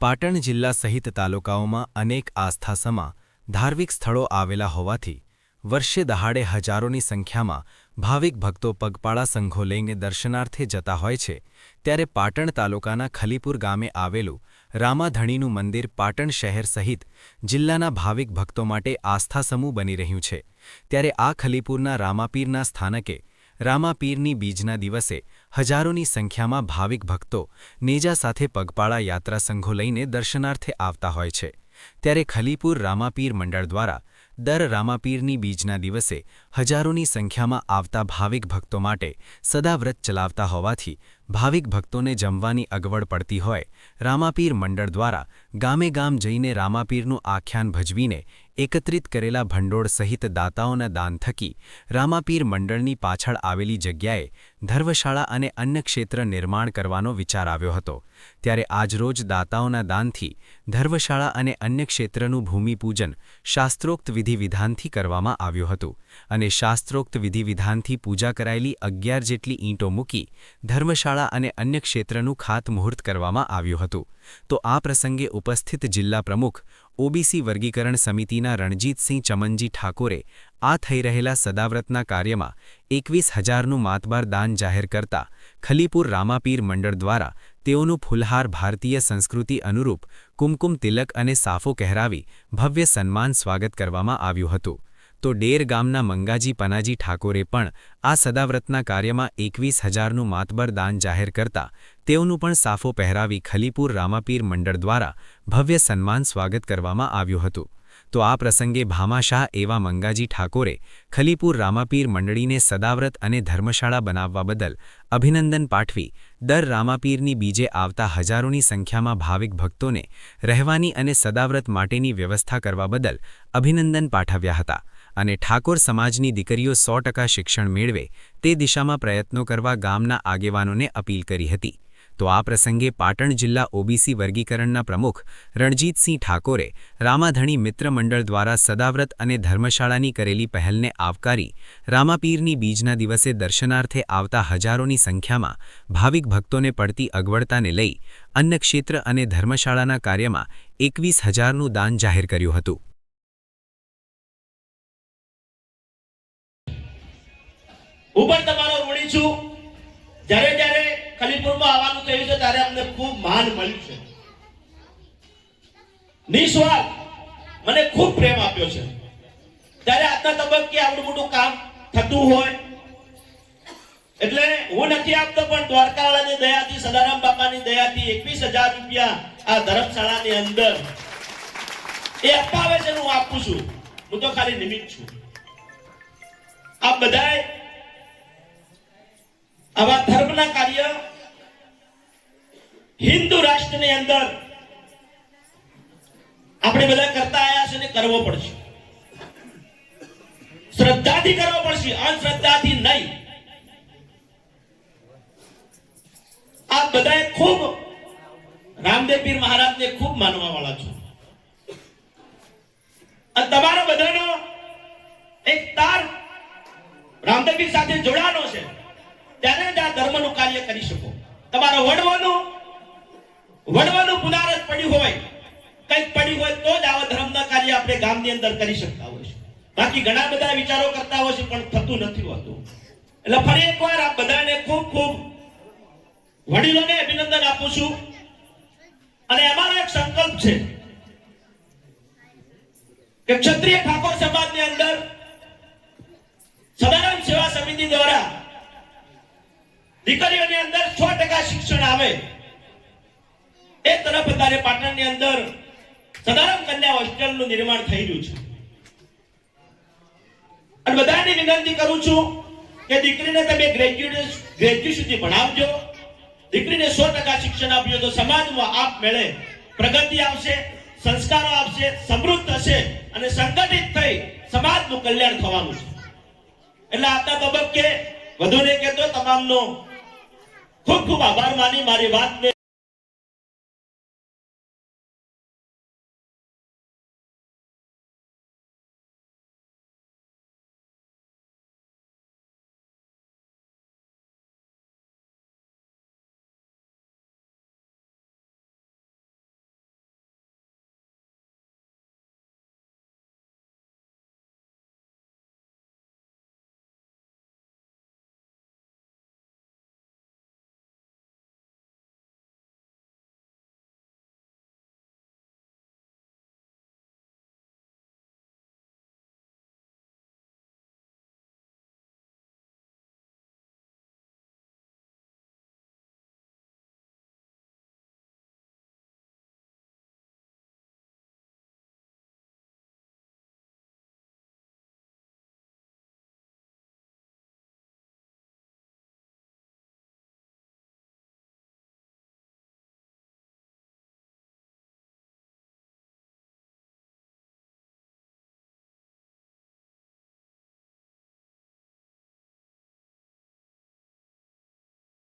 પાટણ જિલ્લા સહિત તાલુકાઓમાં અનેક આસ્થાસમા ધાર્મિક સ્થળો આવેલા હોવાથી વર્ષે દહાડે હજારોની સંખ્યામાં ભાવિક ભક્તો પગપાળા સંઘો લઈને દર્શનાર્થે જતા હોય છે, ત્યારે પાટણ તાલુકાના ખલીપુર ગામે આવેલું રામાધણીનું મંદિર પાટણ શહેર સહિત જિલ્લાના ભાવિક ભક્તો માટે આસ્થાસમૂહ બની રહ્યું છે. ત્યારે આ ખલીપુરના રામાપીરના સ્થાનકે રામાપીરની બીજના દિવસે હજારોની સંખ્યામાં ભાવિક ભક્તો નેજા સાથે પગપાળા યાત્રા સંઘો લઈને દર્શનાર્થે આવતા હોય છે. ત્યારે ખલીપુર રામાપીર મંડળ દ્વારા દર રામાપીરની બીજના દિવસે હજારોની સંખ્યામાં આવતા ભાવિક ભક્તો માટે સદાવ્રત ચલાવતા હોવાથી ભાવિક ભક્તોને જમવાની અગવડ પડતી હોય રામાપીર મંડળ દ્વારા ગામે ગામ જઈને રામાપીરનું આખ્યાન ભજવીને એકત્રિત કરેલા ભંડોળ સહિત દાતાઓના દાન થકી રામાપીર મંડળની પાછળ આવેલી જગ્યાએ ધર્મશાળા અને અન્ય ક્ષેત્ર નિર્માણ કરવાનો વિચાર આવ્યો હતો. ત્યારે આજરોજ દાતાઓના દાનથી ધર્મશાળા અને અન્ય ક્ષેત્રનું ભૂમિપૂજન શાસ્ત્રોક્ત વિધિવિધાનથી કરવામાં આવ્યું હતું અને શાસ્ત્રોક્ત વિધિવિધાનથી પૂજા કરાયેલી અગિયાર જેટલી ઈંટો મૂકી ધર્મશાળા અને અન્ય ક્ષેત્રનું ખાતમુહૂર્ત કરવામાં આવ્યું હતું. તો આ પ્રસંગે ઉપસ્થિત જિલ્લા પ્રમુખ, ઓબીસી વર્ગીકરણ સમિતિના રણજીતસિંહ ચમનજી ઠાકોરે આ થઈ રહેલા સદાવ્રતના કાર્યમાં એકવીસ હજારનું માતબાર દાન જાહેર કરતા ખલીપુર રામાપીર મંડળ દ્વારા તેઓનું ફુલહાર ભારતીય સંસ્કૃતિ અનુરૂપ કુમકુમ તિલક અને સાફો કહેરાવી ભવ્ય સન્માન સ્વાગત કરવામાં આવ્યું હતું. તો ડેર ગામના મંગાજી પનાજી ઠાકોરે પણ આ સદાવ્રતના કાર્યમાં એકવીસ હજારનું માતબર દાન જાહેર કરતા તેઓનું પણ સાફો પહેરાવી ખલીપુર રામાપીર મંડળ દ્વારા ભવ્ય સન્માન સ્વાગત કરવામાં આવ્યું હતું. તો આ પ્રસંગે ભામાશાહ એવા મંગાજી ઠાકોરે ખલીપુર રામાપીર મંડળીને સદાવ્રત અને ધર્મશાળા બનાવવા બદલ અભિનંદન પાઠવી, દર રામાપીરની બીજે આવતા હજારોની સંખ્યામાં ભાવિક ભક્તોને રહેવાની અને સદાવ્રત માટેની વ્યવસ્થા કરવા બદલ અભિનંદન પાઠવ્યા હતા અને ઠાકોર સમાજની દીકરીઓ સો શિક્ષણ મેળવે તે દિશામાં પ્રયત્નો કરવા ગામના આગેવાનોને અપીલ કરી હતી. તો આ પ્રસંગે પાટણ જિલ્લા ઓબીસી વર્ગીકરણના પ્રમુખ રણજીતસિંહ ઠાકોરે રામાધણી મિત્ર મંડળ દ્વારા સદાવ્રત અને ધર્મશાળાની કરેલી પહેલને આવકારી રામાપીરની બીજના દિવસે દર્શનાર્થે આવતા હજારોની સંખ્યામાં ભાવિક ભક્તોને પડતી અગવડતાને લઈ અન્ન ક્ષેત્ર અને ધર્મશાળાના કાર્યમાં એકવીસ હજારનું દાન જાહેર કર્યું હતું. ઉપર તમારો ઋણી છું. જ્યારે જ્યારે ખલીપુરમાં આવવાનું કહ્યું છે, ત્યારે અમને ખૂબ માન મળ્યું છે. નિસ્વાર્થ મને ખૂબ પ્રેમ આપ્યો છે. ત્યારે આજના તબક્કે આવડું મોટું કામ થતું હોય, એટલે હું નથી આપતો, પણ દ્વારકાવાળાની દયાથી, સદારામ બાપાની દયાથી એકવીસ હજાર રૂપિયા આ ધર્મશાળાની અંદર એ અપાવે છે, હું આપું છું. હું તો ખાલી નિમિત્ત છું. આપ બધાએ આવા ધર્મના કાર્ય હિન્દુ રાષ્ટ્રની અંદર આપણે બધા કરતા આવ્યા છે ને કરવો પડશે. શ્રદ્ધાથી કરવો પડશે, અંધશ્રદ્ધાથી નહીં. આ બધાએ ખૂબ રામદેવ પીર મહારાજને ખૂબ માનવા વાળા છો. તમારા બધાનો એક તાર રામદેવ પીર સાથે જોડાનો છે ત્યારે જ આ ધર્મનું કાર્ય કરી શકો. તમારો વડવાનું વડવાનું પુનારસ પડ્યું હોય, કંઈક પડ્યું હોય તો જ આવા ધર્મના કાર્ય આપણે ગામની અંદર કરી શકતા હોય છે. બાકી ઘણા બધા વિચારો કરતા હોય છે, પણ થતું નથી હોતું. એટલે ફરી એકવાર આ બધાને ખૂબ ખૂબ વડીલોને અભિનંદન આપું છું. અને અમારો એક સંકલ્પ છે કે ક્ષત્રિય ઠાકોર સમાજની અંદર સદારામ સેવા સમિતિ દ્વારા દીકરીઓની અંદર સો ટકા શિક્ષણ આવે. એ તરફ અત્યારે પાટણની અંદર સદારામ કન્યા હોસ્ટેલનું નિર્માણ થઈ રહ્યું છે. અને બધાને વિનંતી કરું છું કે દીકરીને તમે ગ્રેજ્યુએટ ગ્રેજ્યુએટ ભણાવજો. દીકરીને સો ટકા શિક્ષણ આપજો તો સમાજમાં આપ મેળે પ્રગતિ આવશે, સંસ્કારો આવશે, સમૃદ્ધ થશે અને સંગઠિત થઈ સમાજનું કલ્યાણ થવાનું છે. એટલે આજના તબક્કે વધુ ને કહેતો તમામનો ખૂબ ખૂબ આભાર માની મારી વાતને